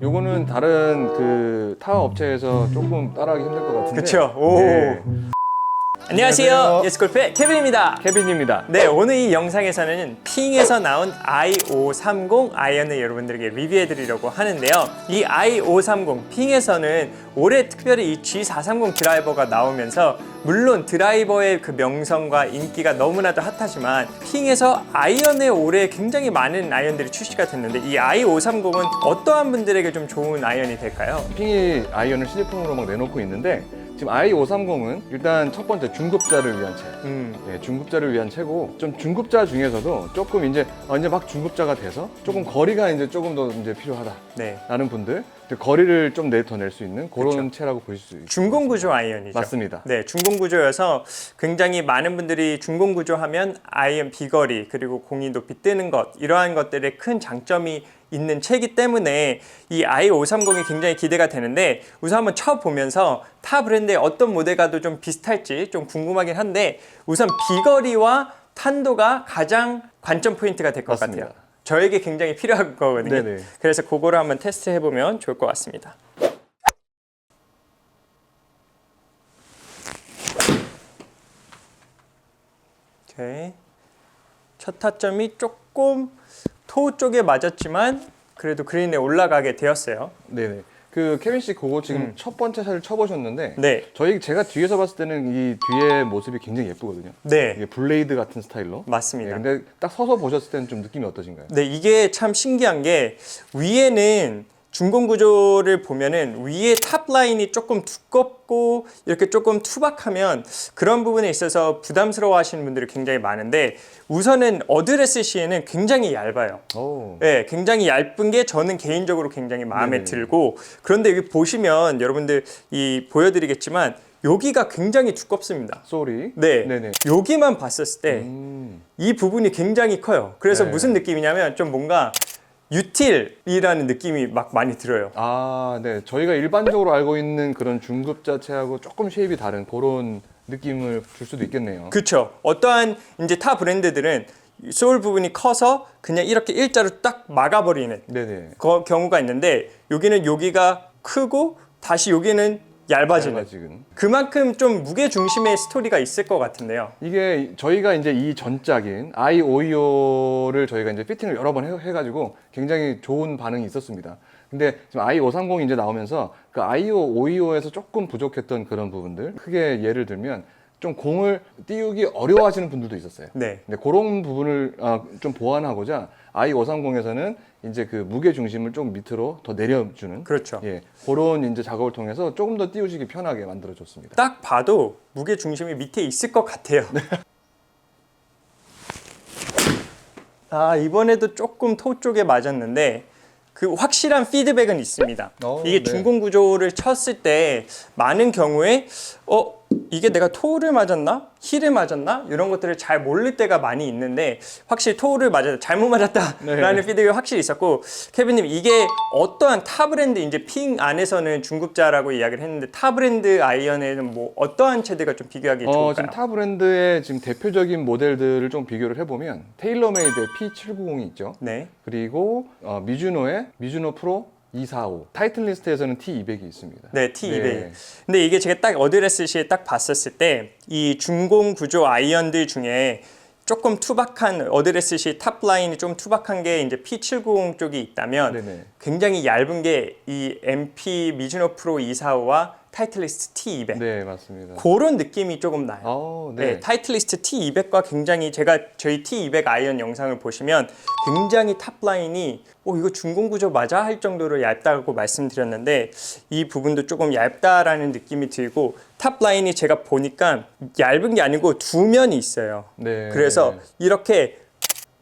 요거는 다른 그 타워 업체에서 조금 따라하기 힘들 것 같은데. 그쵸. 오. 네. 안녕하세요. 안녕하세요. 예스골프의 케빈입니다. 케빈입니다. 네, 오늘 이 영상에서는 핑에서 나온 i530 아이언을 여러분들에게 리뷰해 드리려고 하는데요. 이 i530 핑에서는 올해 특별히 이 G430 드라이버가 나오면서 물론 드라이버의 그 명성과 인기가 너무나도 핫하지만 핑에서 아이언에 올해 굉장히 많은 아이언들이 출시가 됐는데 이 i530은 어떠한 분들에게 좀 좋은 아이언이 될까요? 핑이 아이언을 시제품으로 막 내놓고 있는데 지금 i530은 일단 첫 번째 중급자를 위한 채. 음, 네, 중급자를 위한 채고 좀 중급자 중에서도 조금 이제 어, 이제 막 중급자가 돼서 조금 거리가 이제 조금 더 이제 필요하다라는 네. 분들 거리를 좀 내더낼 수 있는 그런 그쵸. 채라고 보실 수 있습니다. 중공 구조 아이언이죠. 맞습니다. 네, 중공 구조여서 굉장히 많은 분들이 중공 구조 하면 아이언 비거리 그리고 공이 높이 뜨는 것 이러한 것들의 큰 장점이 있는 채기 때문에 이 i530이 굉장히 기대가 되는데 우선 한번 쳐보면서 타 브랜드의 어떤 모델과도 좀 비슷할지 좀 궁금하긴 한데 우선 비거리와 탄도가 가장 관점 포인트가 될 것. 같아요. 저에게 굉장히 필요한 거거든요. 네네. 그래서 그거를 한번 테스트 해 보면 좋을 것 같습니다. 오케이. 첫 타점이 조금 토 쪽에 맞았지만 그래도 그린에 올라가게 되었어요. 네네. 그 케빈 씨 그거 지금 음. 첫 번째 샷을 쳐보셨는데 네, 저희 제가 뒤에서 봤을 때는 이 뒤에 모습이 굉장히 예쁘거든요. 네, 이게 블레이드 같은 스타일로. 네, 맞습니다. 근데 딱 서서 보셨을 때는 좀 느낌이 어떠신가요? 네, 이게 참 신기한 게 위에는 중공 구조를 보면은 위에 탑 라인이 조금 두껍고 이렇게 조금 투박하면 그런 부분에 있어서 부담스러워 하시는 분들이 굉장히 많은데 우선은 어드레스 시에는 굉장히 얇아요. 오. 네, 굉장히 얇은 게 저는 개인적으로 굉장히 마음에 네네. 들고 그런데 여기 보시면 여러분들 이 보여드리겠지만 여기가 굉장히 두껍습니다. 쏘리. 네, 네네. 여기만 봤었을 때 음. 이 부분이 굉장히 커요. 그래서 네. 무슨 느낌이냐면 좀 뭔가 유틸이라는 느낌이 막 많이 들어요. 아, 네. 저희가 일반적으로 알고 있는 그런 중급 자체하고 조금 쉐입이 다른 그런 느낌을 줄 수도 있겠네요. 그쵸. 어떠한 이제 타 브랜드들은 소울 부분이 커서 그냥 이렇게 일자로 딱 막아버리는 네네. 거- 경우가 있는데 여기는 여기가 크고 다시 여기는 얇아지는 지금 그만큼 좀 무게 중심의 스토리가 있을 것 같은데요. 이게 저희가 이제 이 전작인 i525를 저희가 이제 피팅을 여러 번 해, 가지고 굉장히 좋은 반응이 있었습니다. 근데 지금 i530이 이제 나오면서 그 i525에서 조금 부족했던 그런 부분들 크게 예를 들면 좀 공을 띄우기 어려워하시는 분들도 있었어요. 네. 근데 그런 부분을 아, 좀 보완하고자 i530에서는 이제 그 무게 중심을 좀 밑으로 더 내려주는 그렇죠. 예 그런 이제 작업을 통해서 조금 더 띄우시기 편하게 만들어 줬습니다. 딱 봐도 무게 중심이 밑에 있을 것 같아요. 아 이번에도 조금 토 쪽에 맞았는데 그 확실한 피드백은 있습니다. 어, 이게 네. 중공 구조를 쳤을 때 많은 경우에 어 이게 내가 토를 맞았나 힐을 맞았나 이런 것들을 잘 모를 때가 많이 있는데 확실히 토를 맞았다 잘못 맞았다라는 네. 피드백이 확실히 있었고 케빈님 이게 어떠한 타 브랜드 이제 핑 안에서는 중급자라고 이야기를 했는데 타 브랜드 아이언에는 뭐 어떠한 채들과 좀 비교하기 어, 좋을까요? 지금 타 브랜드의 지금 대표적인 모델들을 좀 비교를 해보면 테일러메이드의 P790이 있죠. 네. 그리고 어, 미주노의 미주노 프로 245 타이틀 리스트에서는 T200이 있습니다. 네, T200. 네. 근데 이게 제가 딱 어드레스 시에 딱 봤었을 때 이 중공 구조 아이언들 중에 조금 투박한 어드레스 시 탑라인이 좀 투박한 게 이제 P790 쪽이 있다면 네네. 굉장히 얇은 게 이 MP 미즈노 프로 245와 타이틀리스트 T200. 네, 맞습니다. 그런 느낌이 조금 나요. 어, 네. 네. 타이틀리스트 T200과 굉장히 제가 저희 T200 아이언 영상을 보시면 굉장히 탑라인이 어 이거 중공 구조 맞아 할 정도로 얇다고 말씀드렸는데 이 부분도 조금 얇다라는 느낌이 들고 탑라인이 제가 보니까 얇은 게 아니고 두 면이 있어요. 네. 그래서 이렇게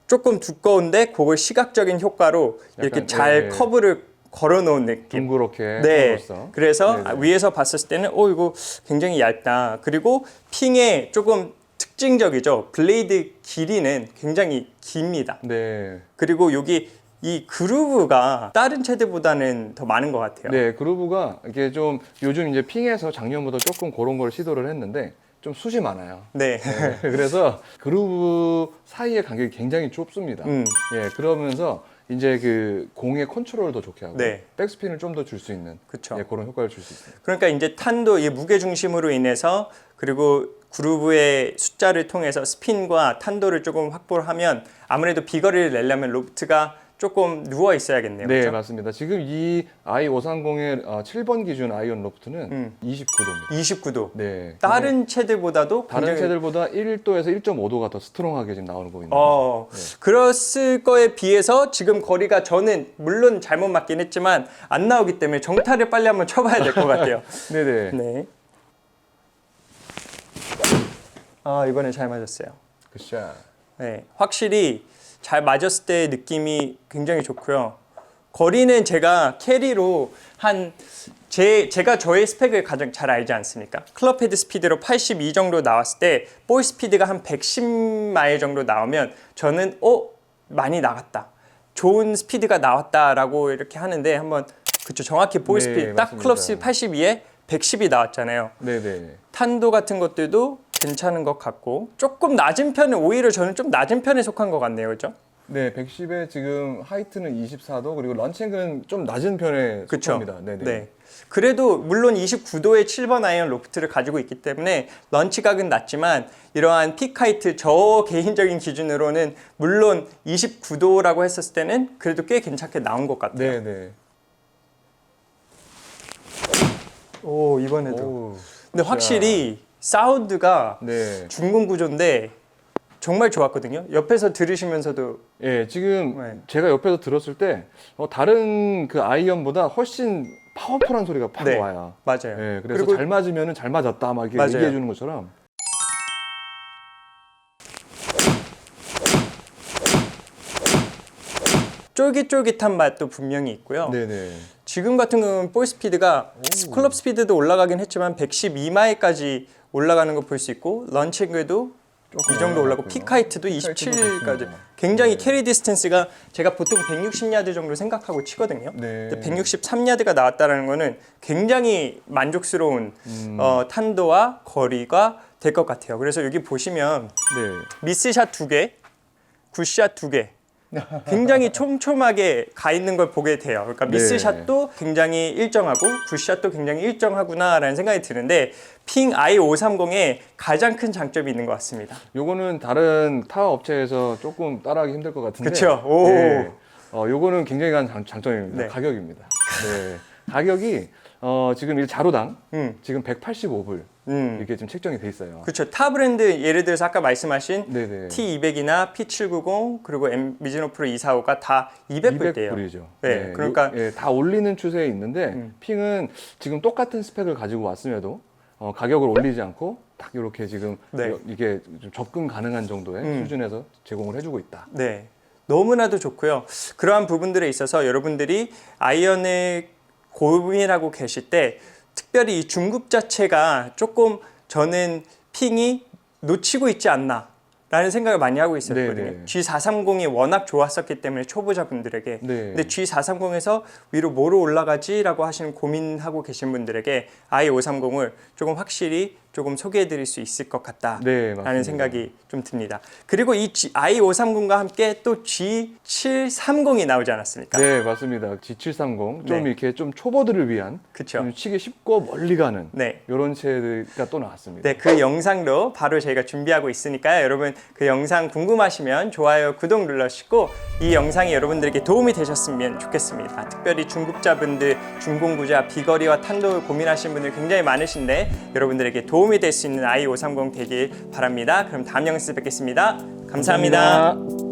조금 두꺼운데 그걸 시각적인 효과로 이렇게 약간, 잘 네. 커브를 걸어 놓은 느낌. 둥그렇게 네. 함으로써. 그래서 네네. 위에서 봤을 때는 어 이거 굉장히 얇다. 그리고 핑의 조금 특징적이죠. 블레이드 길이는 굉장히 깁니다. 네. 그리고 여기 이 그루브가 다른 채들보다는 더 많은 것 같아요. 네, 그루브가 이게 좀 요즘 이제 핑에서 작년보다 조금 그런 걸 시도를 했는데 좀 숱이 많아요. 네. 네, 그래서 그루브 사이의 간격이 굉장히 좁습니다. 음. 예, 그러면서 이제 그 공의 컨트롤을 더 좋게 하고 네. 백스핀을 좀 더 줄 수 있는 그쵸. 예, 그런 효과를 줄 수 있습니다. 그러니까 이제 탄도 이 무게 중심으로 인해서 그리고 그루브의 숫자를 통해서 스핀과 탄도를 조금 확보를 하면 아무래도 비거리를 내려면 로프트가 조금 누워 있어야겠네요. 네, 그죠? 맞습니다. 지금 이 i530의 어, 7번 기준 아이언 로프트는 음. 29도입니다. 29도. 네. 다른 채들보다도 다른 굉장히- 채들보다 1도에서 1.5도가 더 스트롱하게 지금 나오는 거 있는 거죠. 어, 그랬을 거에 비해서 지금 거리가 저는 물론 잘못 맞긴 했지만 안 나오기 때문에 정타를 빨리 한번 쳐봐야 될 것 같아요. 네네. 네. 아 이번에 잘 맞았어요. 굿샷. 네, 확실히 잘 맞았을 때의 느낌이 굉장히 좋고요. 거리는 제가 캐리로 한 제, 제가 저의 스펙을 가장 잘 알지 않습니까? 클럽 헤드 스피드로 82 정도 나왔을 때 볼 스피드가 한 110마일 정도 나오면 저는 어 많이 나갔다. 좋은 스피드가 나왔다라고 이렇게 하는데 한번 그쵸 정확히 볼 네, 스피드 딱 맞습니다. 클럽 스피드 82에 110이 나왔잖아요. 네네. 탄도 같은 것들도 괜찮은 것 같고 조금 낮은 편은 오히려 저는 좀 낮은 편에 속한 것 같네요, 그렇죠? 네, 110에 지금 하이트는 24도 그리고 런칭은 좀 낮은 편에 그렇죠. 속합니다. 네네. 네. 그래도 물론 29도의 7번 아이언 로프트를 가지고 있기 때문에 런치각은 낮지만 이러한 픽 하이트 저 개인적인 기준으로는 물론 29도라고 했었을 때는 그래도 꽤 괜찮게 나온 것 같아요. 네네. 오 이번에도. 오우. 근데. 확실히 사운드가 네. 중공 구조인데 정말 좋았거든요. 옆에서 들으시면서도 예, 지금 네. 제가 옆에서 들었을 때 어, 다른 그 아이언보다 훨씬 파워풀한 소리가 팍 네. 와요. 맞아요. 예, 그래서 그리고 잘 맞으면 잘 맞았다 막 이렇게 맞아요. 얘기해 주는 것처럼. 쫄깃쫄깃한 맛도 분명히 있고요. 네 네. 지금 같은 경우는 볼 스피드가 클럽 스피드도 올라가긴 했지만 112마일까지 올라가는 거 볼 수 있고 런칭에도 이 정도 올라가고 하이트도 27까지 좋습니다. 굉장히 네. 캐리 디스턴스가 제가 보통 160야드 정도 생각하고 치거든요. 네. 근데 163야드가 나왔다는 거는 굉장히 만족스러운 음. 어, 탄도와 거리가 될 것 같아요. 그래서 여기 보시면 네. 미스샷 두 개, 굿샷 두 개. 굉장히 촘촘하게 가 있는 걸 보게 돼요. 그러니까 네. 미스샷도 굉장히 일정하고 굿샷도 굉장히 일정하구나라는 생각이 드는데 핑 i530의 가장 큰 장점이 있는 것 같습니다. 요거는 다른 타 업체에서 조금 따라하기 힘들 것 같은데. 그쵸. 오. 예. 어, 요거는 굉장히 큰 장, 장점입니다. 네. 가격입니다. 네. 가격이 어, 지금 이 자루당 음, 지금 185불 음. 이렇게 지금 책정이 돼 있어요. 그렇죠. 타 브랜드 예를 들어서 아까 말씀하신 네네. T200이나 P790 그리고 M 미즈노 프로 245가 다 200불대예요. 200불이죠. 네, 그러니까- 요- 예, 다 올리는 추세에 있는데 음. 핑은 지금 똑같은 스펙을 가지고 왔음에도 어, 가격을 올리지 않고 딱 이렇게 지금 네. 여- 이게 좀 접근 가능한 정도의 음. 수준에서 제공을 해주고 있다. 네. 너무나도 좋고요. 그러한 부분들에 있어서 여러분들이 아이언을 고민하고 계실 때 특별히 이 중급 자체가 조금 저는 핑이 놓치고 있지 않나 라는 생각을 많이 하고 있었거든요. 네네. G430이 워낙 좋았었기 때문에 초보자분들에게 네. 근데 G430에서 위로 뭐로 올라가지라고 하시는 고민하고 계신 분들에게 i530을 조금 확실히 조금 소개해 드릴 수 있을 것 같다. 네. 라는 생각이 좀 듭니다. 그리고 이 G- i530과 함께 또 G730이 나오지 않았습니까? 네, 맞습니다. G730 좀 네. 이렇게 좀 초보들을 위한 그쵸. 좀 치기 쉽고 멀리 가는 네. 이런 채가 또 나왔습니다. 네, 그 영상도 바로 저희가 준비하고 있으니까요. 여러분 그 영상 궁금하시면 좋아요, 구독 눌러주시고 이 영상이 여러분들에게 도움이 되셨으면 좋겠습니다. 특별히 중급자분들, 중공구자, 비거리와 탄도 고민하시는 분들 굉장히 많으신데 여러분들에게 도움이 될 수 있는 i530 되길 바랍니다. 그럼 다음 영상에서 뵙겠습니다 감사합니다. 감사합니다.